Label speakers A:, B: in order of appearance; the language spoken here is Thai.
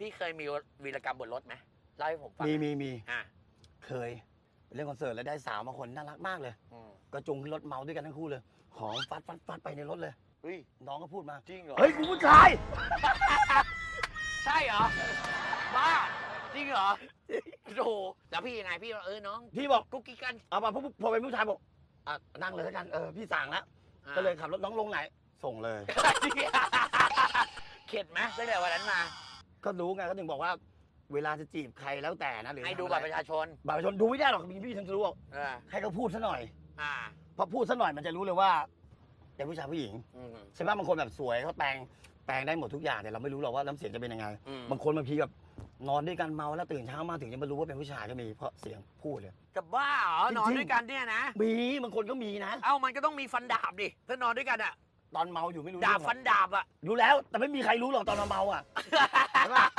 A: พี่เคยมีวีรกรรมบนรถไหมเล่าให้ผมฟัง
B: มีมีมี
A: อะ
B: เคยไปเล่นคอนเสิร์ตแล้วได้สาวมาคนน่ารักมากเลย
A: อืม
B: ก็จุงขึ้นรถเมาด้วยกันทั้งคู่เลย หอมฟัดฟัดฟัดไปในรถเลย
A: เฮ้ย
B: น้องก็พูดมา
A: จริงเหรอ
B: เฮ้ยกูผู้ชาย
A: ใช่เหรอบ้าจริงเหรอโอ้โหแล้วพี่ยังไงพี่ว่าเออน้อง
B: พี่บอก
A: กุ๊กกิ๊กกัน
B: เอามาพอพอเป็นผู้ชายบอกอะนั่งเลยแล้วกันเออพี่สั่งแล้ว
A: อะ
B: ก็เลยขับรถน้องลงไหน ส่งเลย
A: เข็ดไหมตั้งแต่วันนั้นมา
B: ก็รู้ไงก็ถึงบอกว่า เวลาจะจีบใครแล้วแต่นะหรือ
A: ให้ดู
B: ทำ
A: บั
B: อะ
A: ตรประชาชน
B: บัตรประชาชนดูไม่ได้หรอกมีพี่ถึงจะรู้หรอก
A: เออ
B: ให้เขาพูดซะหน่อย
A: อ่า
B: พอพูดซะหน่อยมันจะรู้เลยว่าเป็นผู้ชายผู้หญิง
A: อืม
B: ใช่ไหมบางคนแบบสวยเขาแปลงแปลงได้หมดทุกอย่างแต่เราไม่รู้หรอกว่าน้ำเสียงจะเป็นยังไง
A: อืม
B: บางคนบางทีแบบนอนด้วยกันเมาแล้วตื่นเช้ามาถึงจะมารู้ว่าเป็นผู้ชายก็มีเพราะเสียงพูดเลย
A: จะบ้าเหรอ
B: จริงๆ
A: นอนด้วยกันเนี่ยนะ
B: มีบางคนก็มีนะ
A: เอ้ามันก็ต้องมีฟันดาบดิถ้านอนด้วยกันอะ
B: ตอนเมาอยู่ไม่รู้
A: ดาบ
B: เรื่องหรอก
A: ฟันดาบอะ
B: รู้แล้วแต่ไม่มีใครรู้หรอกตอนเราเมาอะ ใช่ปะ